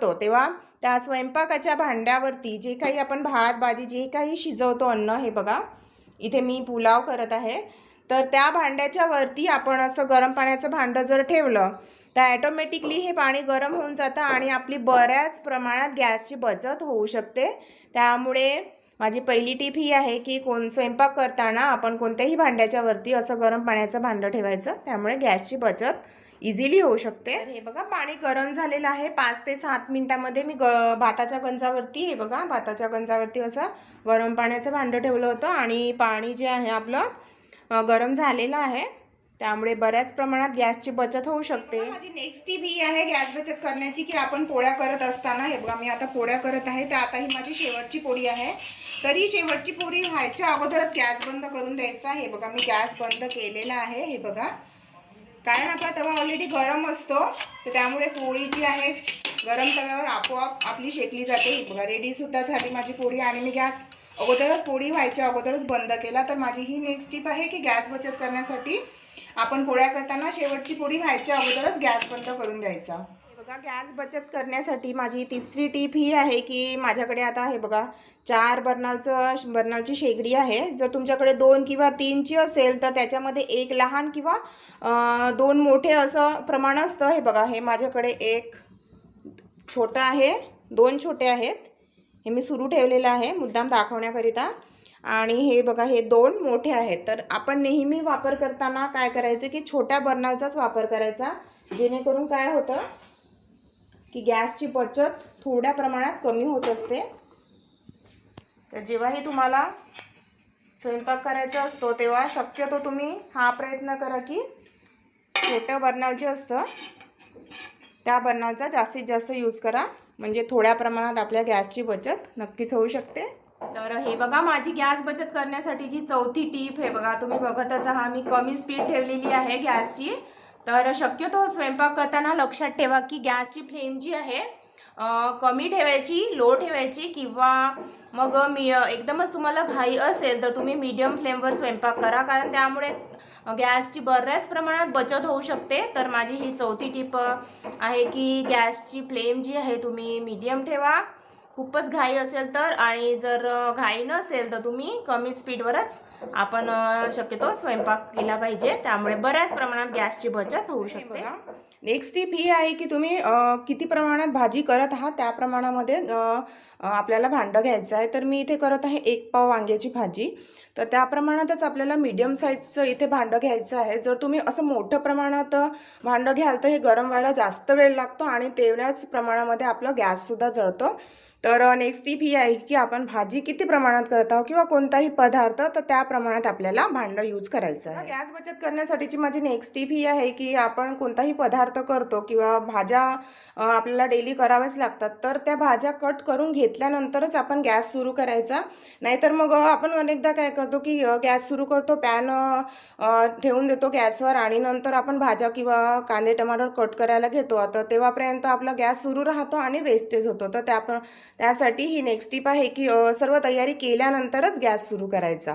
तो तेव्हा त्या स्वयंपाकाच्या भांड्यावरती जे काही आपण भात भाजी जे काही शिजवतो अन्न हे बघा. इथे मी पुलाव करत आहे. तर त्या भांड्याच्या वरती आपण असं गरम पाण्याचं भांडं जर ठेवलं तर ॲटोमॅटिकली हे पाणी गरम होऊन जातं आणि आपली बऱ्याच प्रमाणात गॅसची बचत होऊ शकते. त्यामुळे माझी पहिली टीप ही आहे की कोण स्वयंपाक करताना आपण कोणत्याही भांड्याच्या वरती असं गरम पाण्याचं भांडं ठेवायचं. त्यामुळे गॅसची बचत इझिली होऊ शकते. हे बघा पाणी गरम झालेलं आहे. पाच ते सात मिनिटामध्ये मी ग भाताच्या गंजावरती हे बघा भाताच्या गंजावरती असं गरम पाण्याचं भांडं ठेवलं होतं आणि पाणी जे आहे आपलं गरम झालेलं आहे. त्यामुळे बऱ्याच प्रमाणात गॅसची बचत होऊ शकते. माझी नेक्स्ट टीप ही आहे गॅस बचत करण्याची की आपण पोळ्या करत असताना हे बघा मी आता पोळ्या करत आहे तर आता ही माझी शेवटची पोळी आहे. तर ही शेवटची पोळी व्हायच्या अगोदरच गॅस बंद करून द्यायचा. हे बघा मी गॅस बंद केलेला आहे हे बघा. कारण आपला तवा ऑलरेडी गरम असतो तर त्यामुळे पोळी जी आहे गरम तव्यावर आपोआप आपली शेकली जाते. रेडीसुद्धा बघा झाली माझी पोळी आणि मी गॅस अगोदरच पोळी व्हायच्या अगोदरच बंद केला. तर माझी ही नेक्स्ट टिप आहे की गॅस बचत करण्यासाठी आपण पोळ्या करताना शेवटची पोळी व्हायच्या अगोदरच गॅस बंद करून द्यायचा. बघा गॅस बचत करण्यासाठी माझी तिसरी टीप ही आहे की माझ्याकडे आता हे बघा चार बर्नालचं बर्नालची शेगडी आहे. जर तुमच्याकडे दोन किंवा तीनची असेल तर त्याच्यामध्ये एक लहान किंवा दोन मोठे असं प्रमाण असतं. हे बघा हे माझ्याकडे एक छोटं आहे दोन छोटे आहेत. हे मी सुरू ठेवलेलं आहे मुद्दाम दाखवण्याकरिता. आणि हे बघा हे दोन मोठे आहेत. तर आपण नेहमी वापर करताना काय करायचं की छोट्या बर्नालचाच वापर करायचा जेणेकरून काय होतं की गॅसची बचत थोड्या प्रमाणात कमी होत असते. तर जेव्हाही तुम्हाला स्वयंपाक करायचा असतो तेव्हा शक्यतो तुम्ही हा प्रयत्न करा की छोटं बर्नर जे असतं त्या बर्नरचा जास्तीत जास्त यूज करा. म्हणजे थोड्या प्रमाणात आपल्या गॅसची बचत नक्कीच होऊ शकते. तर हे बघा माझी गॅस बचत करण्यासाठी जी चौथी टीप हे बघा तुम्ही बघतच आहात. मी कमी स्पीड ठेवलेली आहे गॅसची. तर शक्यतो स्वयंपाक करताना लक्षात ठेवा की गॅसची फ्लेम जी आहे कमी ठेवायची लो ठेवायची किंवा मग मी एकदमच तुम्हाला घाई असेल तर तुम्ही मीडियम फ्लेमवर स्वयंपाक करा. कारण त्यामुळे गॅसची बऱ्याच प्रमाणात बचत होऊ शकते. तर माझी ही चौथी टीप आहे की गॅसची फ्लेम जी आहे तुम्ही मीडियम ठेवा. खूपच घाई असेल तर आणि जर घाई नसेल तर तुम्ही कमी स्पीडवरच आपण शक्यतो स्वयंपाक केला पाहिजे. त्यामुळे बऱ्याच प्रमाणात गॅसची बचत होऊ शकते. नेक्स्ट टीप ही आहे की तुम्ही किती प्रमाणात भाजी करत आहात त्या प्रमाणामध्ये आपल्याला भांडं घ्यायचं आहे. तर मी इथे करत आहे एक पाव वांग्याची भाजी. तर त्या प्रमाणातच आपल्याला मीडियम साईजचं इथे भांडं घ्यायचं आहे. जर तुम्ही असं मोठं प्रमाणात भांडं घ्याल तर हे गरम व्हायला जास्त वेळ लागतो आणि तेवढ्याच प्रमाणामध्ये आपलं गॅससुद्धा जळतो. तर नेक्स्ट टीप ही आहे की आपण भाजी किती प्रमाणात करत आहोत किंवा कोणताही पदार्थ तर त्या प्रमाणात आपल्याला भांडं यूज करायचं आहे. गॅस बचत करण्यासाठीची माझी नेक्स्ट टीप ही आहे की आपण कोणताही पदार्थ करतो किंवा भाज्या आपल्याला डेली कराव्याच लागतात तर त्या भाज्या कट करून घेतल्यानंतरच आपण गॅस सुरू करायचा. नाहीतर मग आपण अनेकदा काय करतो की गॅस सुरू करतो पॅन ठेवून देतो गॅसवर आणि नंतर आपण भाज्या किंवा कांदे टमाटर कट करायला घेतो. तर तेव्हापर्यंत आपला गॅस सुरू राहतो आणि वेस्टेज होतो. तर त्या त्यासाठी ही नेक्स्ट टीप आहे की सर्व तयारी केल्यानंतरच गॅस सुरू करायचा.